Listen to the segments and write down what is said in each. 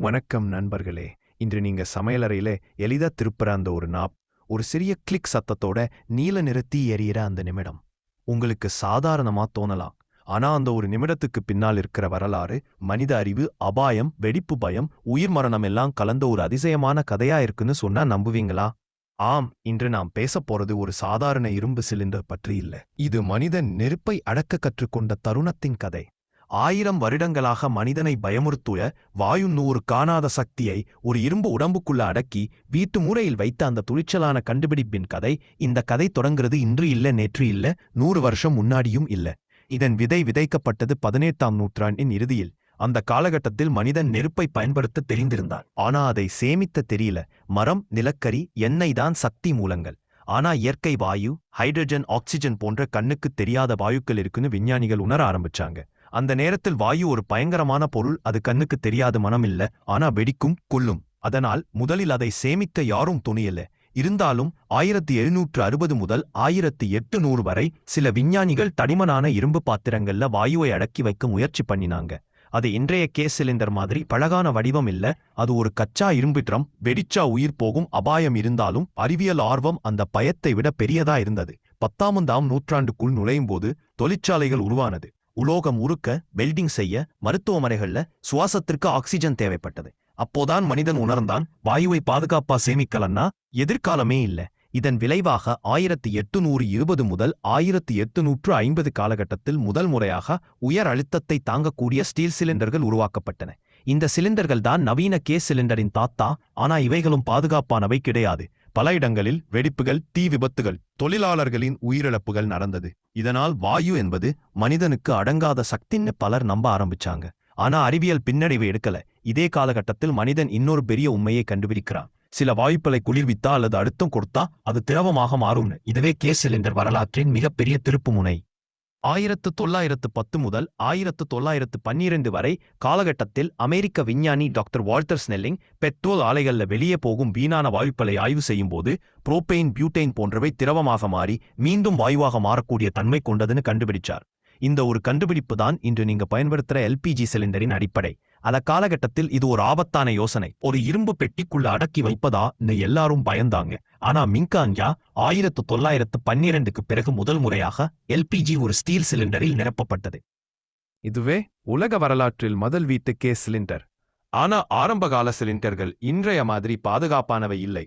வணக்கம் நண்பர்களே. இன்று நீங்க சமையலறையில எளிதா திருப்புற அந்த ஒரு நாப் ஒரு சிறிய கிளிக் சத்தத்தோட நீல நிறத்தி எறிகிற அந்த நிமிடம். உங்களுக்கு சாதாரணமா தோணலாம். ஆனா அந்த ஒரு நிமிடத்துக்கு பின்னால் இருக்கிற வரலாறு மனித அறிவு அபாயம் வெடிப்பு பயம் உயிர் மரணம் எல்லாம் கலந்த ஒரு அதிசயமான கதையா இருக்குன்னு சொன்னா நம்புவீங்களா? ஆம் இன்று நாம் பேசப் போறது ஒரு சாதாரண இரும்பு சிலிண்டர் பற்றி இல்ல. இது மனிதன் நெருப்பை அடக்க கற்றுக்கொண்ட தருணத்தின் கதை. ஆயிரம் வருடங்களாக மனிதனை பயமுறுத்துய வாயு நூறு காணாத சக்தியை ஒரு இரும்பு உடம்புக்குள்ள அடக்கி வீட்டு மூலையில் வைத்த அந்த துணிச்சலான கண்டுபிடிப்பின் கதை இந்த கதை தொடங்குறது இன்று இல்ல நேற்று இல்ல நூறு வருஷம் முன்னாடியும் இல்ல. இதன் விதை விதைக்கப்பட்டது பதினெட்டாம் நூற்றாண்டின் இறுதியில். அந்த காலகட்டத்தில் மனிதன் நெருப்பை பயன்படுத்த தெரிந்திருந்தான். ஆனா அதை சேமித்த தெரியல. மரம் நிலக்கரி எண்ணெய் தான் சக்தி மூலங்கள். ஆனா இயற்கை வாயு ஹைட்ரஜன் ஆக்சிஜன் போன்ற கண்ணுக்கு தெரியாத வாயுக்கள் இருக்குன்னு விஞ்ஞானிகள் உணர ஆரம்பிச்சாங்க. அந்த நேரத்தில் வாயு ஒரு பயங்கரமான பொருள் அது கண்ணுக்கு தெரியாத மனம் இல்ல ஆனா வெடிக்கும் கொல்லும். அதனால் முதலில் அதை சேமிக்க யாரும் துணியல இருந்தாலும் ஆயிரத்தி எழுநூற்று அறுபது முதல் ஆயிரத்தி எட்டு நூறு வரை சில விஞ்ஞானிகள் தடிமனான இரும்பு பாத்திரங்கள்ல வாயுவை அடக்கி வைக்க முயற்சி பண்ணினாங்க. அது இன்றைய கேஸ் சிலிண்டர் மாதிரி பழகான வடிவம் இல்ல அது ஒரு கச்சா இரும்பு ட்ரம் வெடிச்சா உயிர் போகும் அபாயம் இருந்தாலும் அறிவியல் ஆர்வம் அந்த பயத்தை விட பெரியதா இருந்தது. பத்தாமந்தாம் நூற்றாண்டுக்குள் நுழையும் போது தொழிற்சாலைகள் உருவானது. உலோகம் உருக்க வெல்டிங் செய்ய மருத்துவமனைகள்ல சுவாசத்திற்கு ஆக்சிஜன் தேவைப்பட்டது. அப்போதான் மனிதன் உணர்ந்தான் வாயுவை பாதுகாப்பா சேமிக்கலன்னா? எதிர்காலமே இல்ல. இதன் விளைவாக ஆயிரத்தி எட்டுநூறு இருபது முதல் ஆயிரத்தி எட்டுநூற்று ஐம்பது காலகட்டத்தில் முதல் முறையாக உயர் அழுத்தத்தை தாங்கக்கூடிய ஸ்டீல் சிலிண்டர்கள் உருவாக்கப்பட்டன. இந்த சிலிண்டர்கள் தான் நவீன கேஸ் சிலிண்டரின் தாத்தா ஆனா இவைகளும் பாதுகாப்பானவை கிடையாது. பல இடங்களில் வெடிப்புகள் தீ விபத்துகள் தொழிலாளர்களின் உயிரிழப்புகள் நடந்தது. இதனால் வாயு என்பது மனிதனுக்கு அடங்காத சக்தின்னு பலர் நம்ப ஆரம்பிச்சாங்க. ஆனா அறிவியல் பின்னடைவு எடுக்கல. இதே காலகட்டத்தில் மனிதன் இன்னொரு பெரிய உண்மையை கண்டுபிடிக்கிறான். சில வாயுக்களை குளிர்வித்தா அல்லது அழுத்தம் கொடுத்தா அது திரவமாக மாறும்னு. இதுவே கேஸ் சிலிண்டர் வரலாற்றின் மிகப்பெரிய திருப்புமுனை ஆயிரத்து தொள்ளாயிரத்து பத்து முதல் ஆயிரத்து தொள்ளாயிரத்து பன்னிரண்டு வரை காலகட்டத்தில் அமெரிக்க விஞ்ஞானி டாக்டர் வால்டர் ஸ்னெல்லிங் பெட்ரோல் ஆலைகள்ல வெளியே போகும் வீணான வாயுக்களை ஆய்வு செய்யும் போது புரோபெயின் பியூட்டைன் போன்றவை திரவமாக மாறி மீண்டும் வாயுவாக மாறக்கூடிய தன்மை கொண்டதுன்னு கண்டுபிடிச்சார். இந்த ஒரு கண்டுபிடிப்பு தான் இன்று நீங்க பயன்படுத்துற எல்பிஜி சிலிண்டரின் அடிப்படை. அந்த காலகட்டத்தில் இது ஒரு ஆபத்தான யோசனை. ஒரு இரும்பு பெட்டிக்குள்ள அடக்கி வைப்பதா? எல்லாரும் பயந்தாங்க. ஆனா மின்காஞ்சா ஆயிரத்து தொள்ளாயிரத்து பன்னிரண்டுக்கு பிறகு முதல் முறையாக எல்பிஜி ஒரு ஸ்டீல் சிலிண்டரில் நிரப்பப்பட்டது. இதுவே உலக வரலாற்றில் முதல் வீட்டுக்கே சிலிண்டர். ஆனா ஆரம்பகால சிலிண்டர்கள் இன்றைய மாதிரி பாதுகாப்பானவை இல்லை.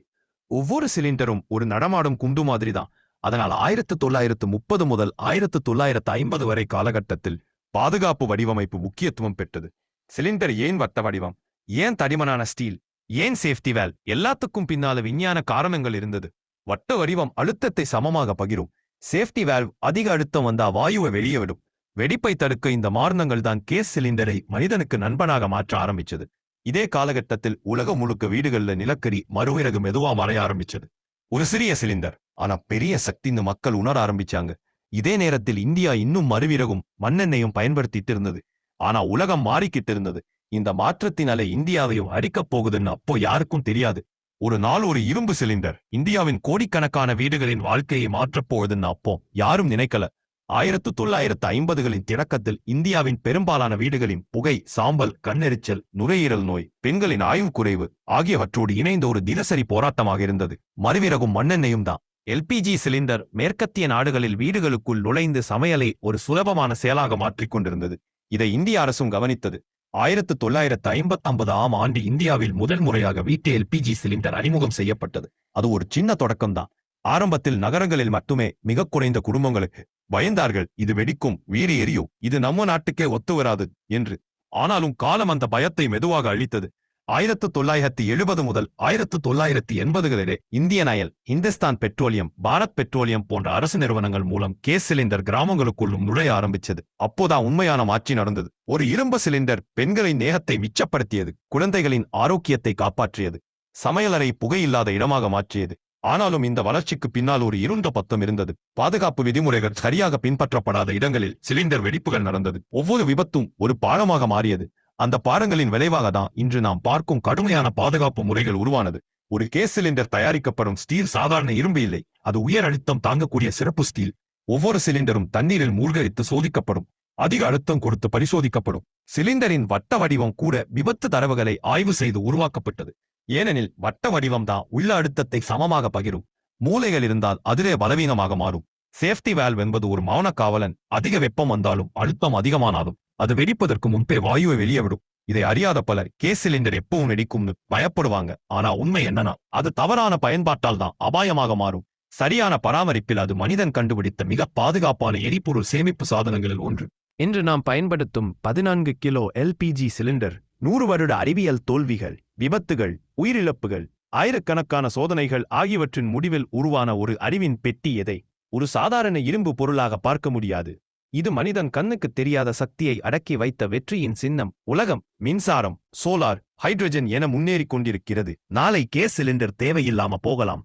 ஒவ்வொரு சிலிண்டரும் ஒரு நடமாடும் குண்டு மாதிரி தான். அதனால் ஆயிரத்து தொள்ளாயிரத்து முப்பது முதல் ஆயிரத்து தொள்ளாயிரத்து ஐம்பது வரை காலகட்டத்தில் பாதுகாப்பு வடிவமைப்பு முக்கியத்துவம் பெற்றது. சிலிண்டர் ஏன் வட்ட வடிவம்? ஏன் தடிமனான ஸ்டீல்? ஏன் சேஃப்டி வேல்? எல்லாத்துக்கும் பின்னால விஞ்ஞான காரணங்கள் இருந்தது. வட்ட வடிவம் அழுத்தத்தை சமமாக பகிரும். சேஃப்டி வேல்வ் அதிக அழுத்தம் வந்தா வாயுவை வெளியே விடும். வெடிப்பை தடுக்க இந்த மாரணங்கள் தான் கேஸ் சிலிண்டரை மனிதனுக்கு நண்பனாக மாற்ற ஆரம்பிச்சது. இதே காலகட்டத்தில் உலகம் முழுக்க வீடுகளில் நிலக்கரி மறுவிறகு மெதுவா மறைய ஆரம்பிச்சது. ஒரு சிறிய சிலிண்டர். ஆனா பெரிய சக்தின்னு மக்கள் உணர ஆரம்பிச்சாங்க. இதே நேரத்தில் இந்தியா இன்னும் மறுவிறகும் மண்ணெண்ணையும் பயன்படுத்திட்டு இருந்தது. ஆனா உலகம் மாறிக்கிட்டு இருந்தது. இந்த மாற்றத்தினாலே இந்தியாவையும் அடிக்கப் போகுதுன்னு அப்போ யாருக்கும் தெரியாது. ஒரு நாள் ஒரு இரும்பு சிலிண்டர் இந்தியாவின் கோடிக்கணக்கான வீடுகளின் வாழ்க்கையை மாற்றப்போகுதுன்னு அப்போ யாரும் நினைக்கல. ஆயிரத்து தொள்ளாயிரத்து ஐம்பதுகளின் திறக்கத்தில் இந்தியாவின் பெரும்பாலான வீடுகளின் புகை சாம்பல் கண்ணெரிச்சல் நுரையீரல் நோய் பெண்களின் ஆய்வு குறைவு ஆகியவற்றோடு இணைந்த ஒரு தினசரி போராட்டமாக இருந்தது. மறுவிறகும் மண்ணெண்ணையும் தான். எல்பிஜி சிலிண்டர் மேற்கத்திய நாடுகளில் வீடுகளுக்குள் நுழைந்து சமையலை ஒரு சுலபமான செயலாக மாற்றிக் கொண்டிருந்தது. இதை இந்திய அரசும் கவனித்தது. ஆயிரத்து தொள்ளாயிரத்து ஐம்பத்தி ஆம் ஆண்டு இந்தியாவில் முதல் முறையாக வீட்டு எல்பிஜி சிலிண்டர் அறிமுகம் செய்யப்பட்டது. அது ஒரு சின்ன தொடக்கம்தான். ஆரம்பத்தில் நகரங்களில் மட்டுமே மிக குறைந்த குடும்பங்களுக்கு பயந்தார்கள். இது வெடிக்கும் வீடு எரியும். இது நம்ம நாட்டுக்கே ஒத்து வராது என்று. ஆனாலும் காலம் அந்த பயத்தை மெதுவாக அழித்தது. ஆயிரத்து தொள்ளாயிரத்தி எழுபது முதல் ஆயிரத்து தொள்ளாயிரத்தி எண்பதுகளிலே இந்தியன் அயல் இந்துஸ்தான் பெட்ரோலியம் பாரத் பெட்ரோலியம் போன்ற அரசு நிறுவனங்கள் மூலம் கேஸ் சிலிண்டர் கிராமங்களுக்குள்ளும் நுழைய ஆரம்பிச்சது. அப்போதான் உண்மையான மாற்றி நடந்தது. ஒரு இரும்பு சிலிண்டர் பெண்களின் நேகத்தை மிச்சப்படுத்தியது குழந்தைகளின் ஆரோக்கியத்தை காப்பாற்றியது சமையலறை புகையில்லாத இடமாக மாற்றியது. ஆனாலும் இந்த வளர்ச்சிக்கு பின்னால் ஒரு இருண்ட பத்தம் இருந்தது. பாதுகாப்பு விதிமுறைகள் சரியாக பின்பற்றப்படாத இடங்களில் சிலிண்டர் வெடிப்புகள் நடந்தது. ஒவ்வொரு விபத்தும் ஒரு பாடமாக மாறியது. அந்த பாடங்களின் விளைவாக தான் இன்று நாம் பார்க்கும் கடுமையான பாதுகாப்பு முறைகள் உருவானது. ஒரு கேஸ் சிலிண்டர் தயாரிக்கப்படும் ஸ்டீல் சாதாரண இரும்பு இல்லை. அது உயர் அழுத்தம் தாங்கக்கூடிய சிறப்பு ஸ்டீல் ஒவ்வொரு சிலிண்டரும் தண்ணீரில் மூழ்கடித்து சோதிக்கப்படும். அதிக அழுத்தம் கொடுத்து பரிசோதிக்கப்படும். சிலிண்டரின் வட்ட வடிவம் கூட விபத்து தரவுகளை ஆய்வு செய்து உருவாக்கப்பட்டது. ஏனெனில் வட்ட வடிவம் தான் உள்ள அழுத்தத்தை சமமாக பகிரும். மூளைகள் இருந்தால் அதிலே பலவீனமாக மாறும். சேஃப்டி வேல்வ் என்பது ஒரு மௌன காவலன். அதிக வெப்பம் வந்தாலும் அழுத்தம் அதிகமானாலும். அது வெடிப்பதற்கு முன்பே வாயுவை வெளியே விடும். இதை அறியாத பலர் கேஸ் சிலிண்டர் எப்பவும் வெடிக்கும்னு பயப்படுவாங்க. ஆனா உண்மை என்னன்னா அது தவறான பயன்பாட்டால் தான் அபாயமாக மாறும். சரியான பராமரிப்பில் அது மனிதன் கண்டுபிடித்த மிக பாதுகாப்பான எரிபொருள் சேமிப்பு சாதனங்களில் ஒன்று. இன்று நாம் பயன்படுத்தும் பதினான்கு கிலோ எல்பிஜி சிலிண்டர் நூறு வருட அறிவியல் தோல்விகள் விபத்துகள் உயிரிழப்புகள் ஆயிரக்கணக்கான சோதனைகள் ஆகியவற்றின் முடிவில் உருவான ஒரு அறிவின் பெட்டி எதை? ஒரு சாதாரண இரும்பு பொருளாக பார்க்க முடியாது. இது மனிதன் கண்ணுக்கு தெரியாத சக்தியை அடக்கி வைத்த வெற்றியின் சின்னம் உலகம் மின்சாரம் சோலார் ஹைட்ரஜன் என முன்னேறிக் கொண்டிருக்கிறது. நாளை கேஸ் சிலிண்டர் தேவையில்லாம போகலாம்.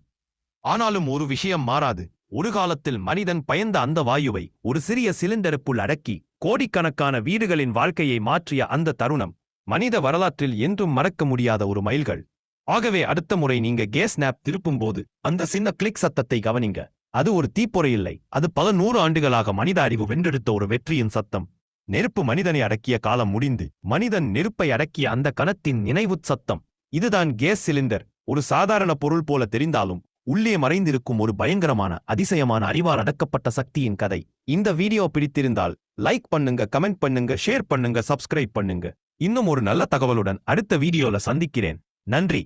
ஆனாலும் ஒரு விஷயம் மாறாது. ஒரு காலத்தில் மனிதன் பயந்த அந்த வாயுவை ஒரு சிறிய சிலிண்டருக்குள் அடக்கி கோடிக்கணக்கான வீடுகளின் வாழ்க்கையை மாற்றிய அந்த தருணம் மனித வரலாற்றில் என்றும் மறக்க முடியாத ஒரு மைல்கள் ஆகவே அடுத்த முறை நீங்க கேஸ் நாப் திருப்பும் போது அந்த சின்ன கிளிக் சத்தத்தை கவனிங்க. அது ஒரு தீப்பொறை இல்லை. அது பல நூறு ஆண்டுகளாக மனித அறிவு வென்றெடுத்த ஒரு வெற்றியின் சத்தம். நெருப்பு மனிதனை அடக்கிய காலம் முடிந்து மனிதன் நெருப்பை அடக்கிய அந்த கணத்தின் நினைவுச் சத்தம். இதுதான் கேஸ் சிலிண்டர். ஒரு சாதாரண பொருள் போல தெரிந்தாலும் உள்ளே மறைந்திருக்கும் ஒரு பயங்கரமான அதிசயமான அறிவால் அடக்கப்பட்ட சக்தியின் கதை. இந்த வீடியோ பிடித்திருந்தால் லைக் பண்ணுங்க கமெண்ட் பண்ணுங்க ஷேர் பண்ணுங்க சப்ஸ்கிரைப் பண்ணுங்க. இன்னும் ஒரு நல்ல தகவலுடன் அடுத்த வீடியோல சந்திக்கிறேன். நன்றி!